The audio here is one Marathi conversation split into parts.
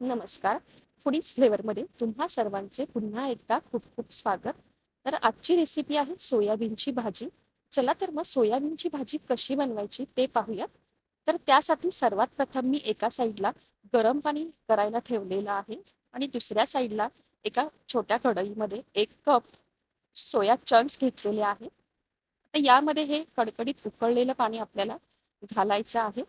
नमस्कार. फुडीज फ्लेवरमध्ये तुम्हा सर्वांचे पुन्हा एकदा खूप खूप स्वागत. तर आजची रेसिपी आहे सोयाबीनची भाजी. चला तर मग सोयाबीनची भाजी कशी बनवायची ते पाहूया तर त्यासाठी सर्वात प्रथम मी एका साईडला गरम पाणी करायला ठेवलेलं आहे आणि दुसऱ्या साईडला एका छोट्या कढईमध्ये एक कप सोया चंक्स घेतलेले आहे. तर यामध्ये हे कडकडीत उकळलेलं पाणी आपल्याला घालायचं आहे.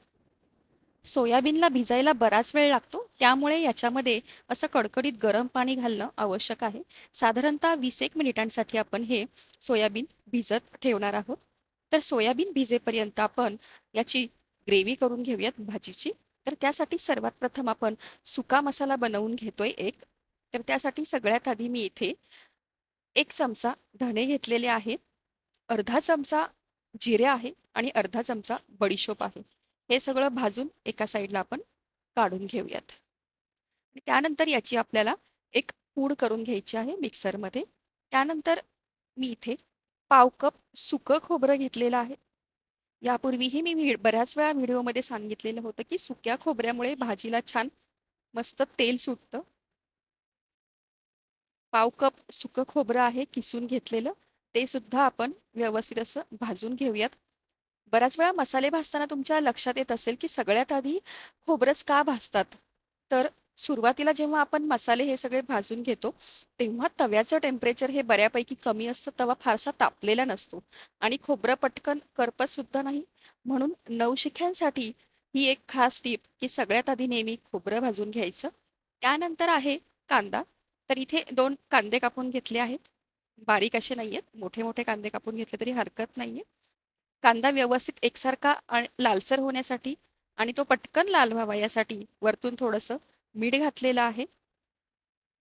सोयाबीनला भिजायला बराच वेळ लागतो. त्यामुळे याच्यामध्ये असं कडकडीत गरम पाणी घालणं आवश्यक आहे. साधारणतः वीस एक मिनिटांसाठी आपण हे सोयाबीन भिजत ठेवणार आहोत. तर सोयाबीन भिजेपर्यंत आपण याची ग्रेव्ही करून घेऊयात भाजीची. तर त्यासाठी सर्वात प्रथम आपण सुका मसाला बनवून घेतोय एक. तर त्यासाठी सगळ्यात आधी मी इथे एक चमचा धणे घेतलेले आहे. अर्धा चमचा जिरे आहे आणि अर्धा चमचा बडीशोप आहे. हे सगळं भाजून एका साईडला आपण काढून घेऊयात. त्यानंतर याची आपल्याला एक पूड करून घ्यायची आहे मिक्सरमध्ये त्यानंतर मी इथे पाव कप सुकं खोबरं घेतलेलं आहे. यापूर्वीही मी बऱ्याच वेळा व्हिडिओमध्ये सांगितलेलं होतं की सुक्या खोबऱ्यामुळे भाजीला छान मस्त तेल सुटतं. पाव कप सुकं खोबरं आहे किसून घेतलेलं. ते सुद्धा आपण व्यवस्थित असं भाजून घेऊयात. बऱ्याच वेळा मसाले भाजताना तुमच्या लक्षात येत असेल की सगळ्यात आधी खोबरंच का भाजतात? तर सुरुवातीला जेव्हा आपण मसाले हे सगळे भाजून घेतो तेव्हा तव्याचं टेम्परेचर हे बऱ्यापैकी कमी असतं तवा फारसा तापलेला नसतो आणि खोबरं पटकन करपत सुद्धा नाही. म्हणून नवशिख्यांसाठी ही एक खास टीप की सगळ्यात आधी नेहमी खोबरं भाजून घ्यायचं. त्यानंतर आहे कांदा. तर इथे दोन कांदे कापून घेतले आहेत. बारीक असे नाही आहेत मोठे मोठे कांदे कापून घेतले तरी हरकत नाहीये. कांदा व्यवस्थित एकसारखा आणि लालसर होण्यासाठी आणि तो पटकन लाल व्हावा यासाठी वरतून थोडंसं मीठ घातलेलं आहे.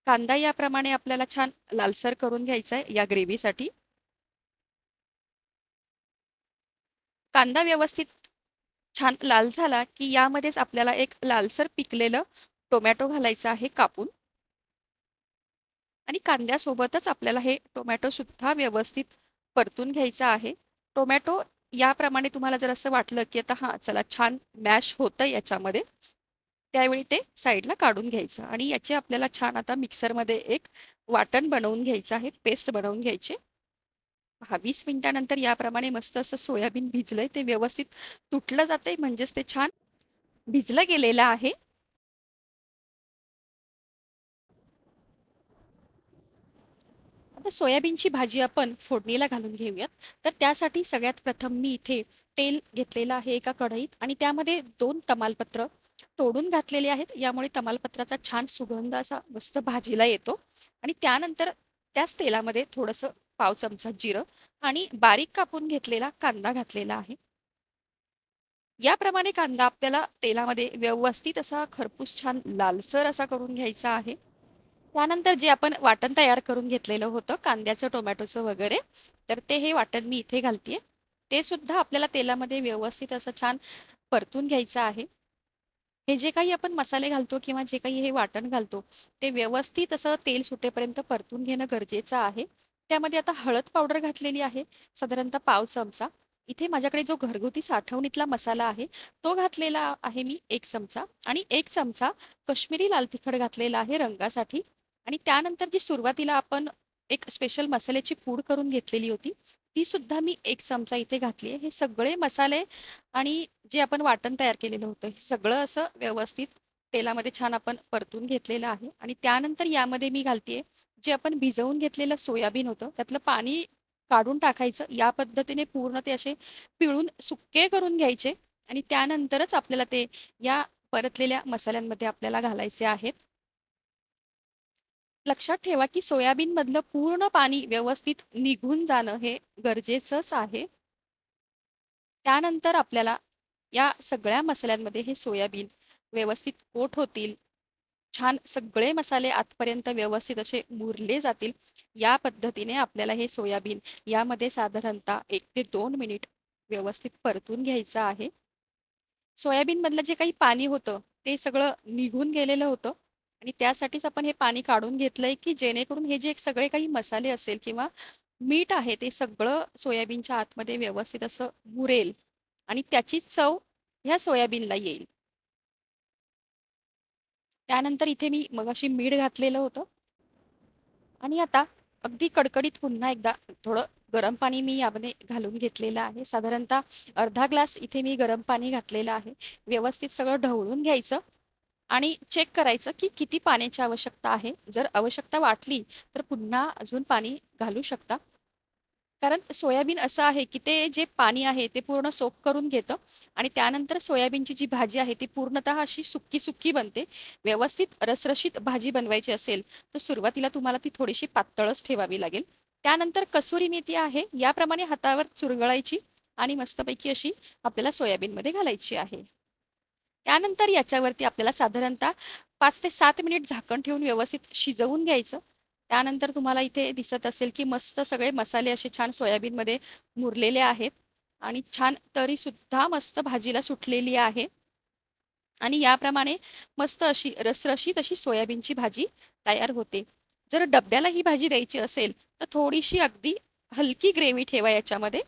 कांदा याप्रमाणे आपल्याला छान लालसर करून घ्यायचा आहे या ग्रेव्हीसाठी. कांदा व्यवस्थित छान लाल झाला की यामध्येच आपल्याला एक लालसर पिकलेलं टोमॅटो घालायचं आहे कापून. आणि कांद्यासोबतच आपल्याला हे टोमॅटो सुद्धा व्यवस्थित परतून घ्यायचं आहे. टोमॅटो याप्रमाणे तुम्हाला जर असं वाटलं की आता हां चला छान मॅश होतं याच्यामध्ये त्यावेळी ते साईडला काढून घ्यायचं आणि याचे आपल्याला छान आता मिक्सरमध्ये एक वाटण बनवून घ्यायचं आहे पेस्ट बनवून घ्यायचे. हा वीस मिनिटानंतर याप्रमाणे मस्त असं सोयाबीन भिजलंय ते व्यवस्थित तुटलं जाते म्हणजेच ते छान भिजलं गेलेलं आहे. आता सोयाबीनची भाजी आपण फोडणीला घालून घेऊयात. तर त्यासाठी सगळ्यात प्रथम मी इथे तेल घेतलेलं आहे एका कढईत आणि त्यामध्ये दोन तमालपत्र तोडून घातलेले आहेत. यामुळे तमालपत्राचा छान सुगंध असा मस्त भाजीला येतो. आणि त्यानंतर त्याच तेलामध्ये थोडंसं पाव चमचा जिरं आणि बारीक कापून घेतलेला कांदा घातलेला आहे. याप्रमाणे कांदा आपल्याला तेलामध्ये व्यवस्थित असा खरपूस छान लालसर असा करून घ्यायचा आहे. त्यानंतर जे आपण वाटण तयार करून घेतलेलं होतं कांद्याचं टोमॅटोचं वगैरे तर ते हे वाटण मी इथे घालते ते सुद्धा आपल्याला तेलामध्ये व्यवस्थित असं छान परतून घ्यायचं आहे. हे जे काही आपण मसाले घालतो किंवा जे काही हे वाटण घालतो ते व्यवस्थित असं तेल सुटेपर्यंत परतून घेणं गरजेचं आहे. त्यामध्ये आता हळद पावडर घातलेली आहे साधारणतः पाव चमचा. इथे माझ्याकडे जो घरगुती साठवणीतला मसाला आहे तो घातलेला आहे मी एक चमचा आणि एक चमचा कश्मीरी लाल तिखट घातलेला आहे रंगासाठी. आणि त्यानंतर जी सुरुवातीला आपण एक स्पेशल मसाल्याची पूड करून घेतलेली होती ती सुद्धा मी एक चमचा इथे घातली आहे. हे सगळे मसाले आणि जे आपण वाटण तयार केलेलं होतं हे सगळं असं व्यवस्थित तेलामध्ये छान आपण परतून घेतलेलं आहे. आणि त्यानंतर यामध्ये मी घालतीये जे आपण भिजवून घेतलेलं सोयाबीन होतं त्यातलं पाणी काढून टाकायचं. या पद्धतीने पूर्ण ते असे पिळून सुके करून घ्यायचे आणि त्यानंतरच आपल्याला ते या परतलेल्या मसाल्यांमध्ये आपल्याला घालायचे आहेत. लक्षात ठेवा की सोयाबीन मधलं पूर्ण पाणी व्यवस्थित निघून जाणं हे गरजेचंच आहे. त्यानंतर आपल्याला या सगळ्या मसाल्यांमध्ये हे सोयाबीन व्यवस्थित कोट होतील. छान सगळे मसाले आतपर्यंत व्यवस्थित असे मुरले जातील. या पद्धतीने आपल्याला हे सोयाबीन यामध्ये साधारणतः एक ते दोन मिनिट व्यवस्थित परतून घ्यायचं आहे. सोयाबीन मधलं जे काही पाणी होतं ते सगळं निघून गेलेलं होतं. आणि त्यासाठीच आपण हे पाणी काढून घेतलंय की जेणेकरून हे जे सगळे काही मसाले असेल किंवा मीठ आहे ते सगळं सोयाबीनच्या आतमध्ये व्यवस्थित असं मुरेल आणि त्याची चव ह्या सोयाबीनला येईल. त्यानंतर इथे मी मगाशी मीठ घातलेलं होतं. आणि आता अगदी कडकडीत पुन्हा एकदा थोडं गरम पाणी मी यामध्ये घालून घेतलेलं आहे. साधारणतः अर्धा ग्लास इथे मी गरम पाणी घातलेलं आहे. व्यवस्थित सगळं ढवळून घ्यायचं. आणि चेक करायचं की किती पाण्याची आवश्यकता आहे. जर आवश्यकता वाटली तर पुन्हा अजून पाणी घालू शकता. कारण सोयाबीन असं आहे की ते जे पाणी आहे ते पूर्ण सोक करून घेतं आणि त्यानंतर सोयाबीनची जी भाजी आहे ती पूर्णतः अशी सुक्की सुक्की बनते. व्यवस्थित रसरशीत भाजी बनवायची असेल तर सुरुवातीला तुम्हाला ती थोडीशी पातळच ठेवावी लागेल. त्यानंतर कसुरी मेथी आहे याप्रमाणे हातावर चुरगळायची आणि मस्तपैकी अशी आपल्याला सोयाबीनमध्ये घालायची आहे. त्यानंतर याच्यावरती आपल्याला साधारणतः पाच ते सात मिनिट झाकण ठेवून व्यवस्थित शिजवून घ्यायचं. त्यानंतर तुम्हाला इथे दिसत असेल की मस्त सगळे मसाले असे छान सोयाबीनमध्ये मुरलेले आहेत आणि छान तरी सुद्धा मस्त भाजीला सुटलेली आहे. आणि याप्रमाणे मस्त अशी रसरशीत अशी सोयाबीनची भाजी तयार होते. जर डब्याला ही भाजी द्यायची असेल तर थोडीशी अगदी हलकी ग्रेव्ही ठेवा याच्यामध्ये.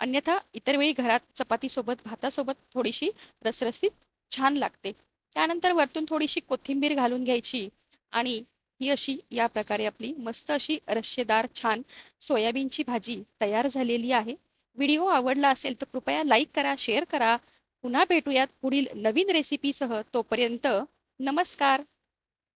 अन्यथा इतर वेळी घरात चपातीसोबत भातासोबत थोडीशी रसरसीत छान लागते. त्यानंतर वरतून थोडीशी कोथिंबीर घालून घ्यायची आणि ही अशी या प्रकारे आपली मस्त अशी रश्शेदार छान सोयाबीनची भाजी तयार झालेली आहे. व्हिडिओ आवडला असेल तर कृपया लाईक करा शेअर करा. पुन्हा भेटूयात पुढील नवीन रेसिपीसह. तोपर्यंत नमस्कार.